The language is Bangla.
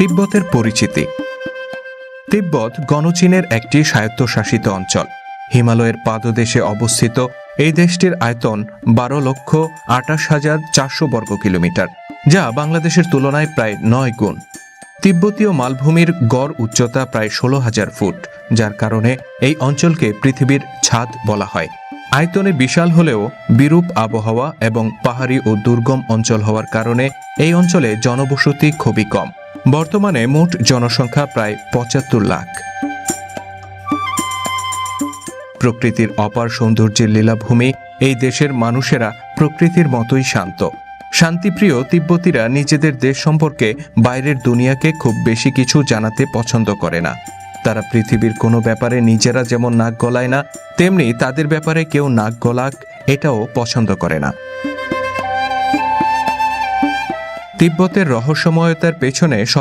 তিব্বতের পরিচিতি। তিব্বত গণচীনের একটি স্বায়ত্তশাসিত অঞ্চল। হিমালয়ের পাদদেশে অবস্থিত এই দেশটির আয়তন বারো লক্ষ আটাশ হাজার চারশো বর্গ কিলোমিটার, যা বাংলাদেশের তুলনায় প্রায় নয় গুণ। তিব্বতীয় মালভূমির গড় উচ্চতা প্রায় ষোলো হাজার ফুট, যার কারণে এই অঞ্চলকে পৃথিবীর ছাদ বলা হয়। আয়তনে বিশাল হলেও বিরূপ আবহাওয়া এবং পাহাড়ি ও দুর্গম অঞ্চল হওয়ার কারণে এই অঞ্চলে জনবসতি খুবই কম। বর্তমানে মোট জনসংখ্যা প্রায় পঁচাত্তর লাখ। প্রকৃতির অপার সৌন্দর্যের লীলাভূমি, এই দেশের মানুষেরা প্রকৃতির মতোই শান্ত। শান্তিপ্রিয় তিব্বতীরা নিজেদের দেশ সম্পর্কে বাইরের দুনিয়াকে খুব বেশি কিছু জানাতে পছন্দ করে না। তারা পৃথিবীর কোনো ব্যাপারে নিজেরা যেমন নাক গলায় না, তেমনি তাদের ব্যাপারে কেউ নাক গলাক এটাও পছন্দ করে না। তিব্বতের রহস্যময়তার পেছনে সব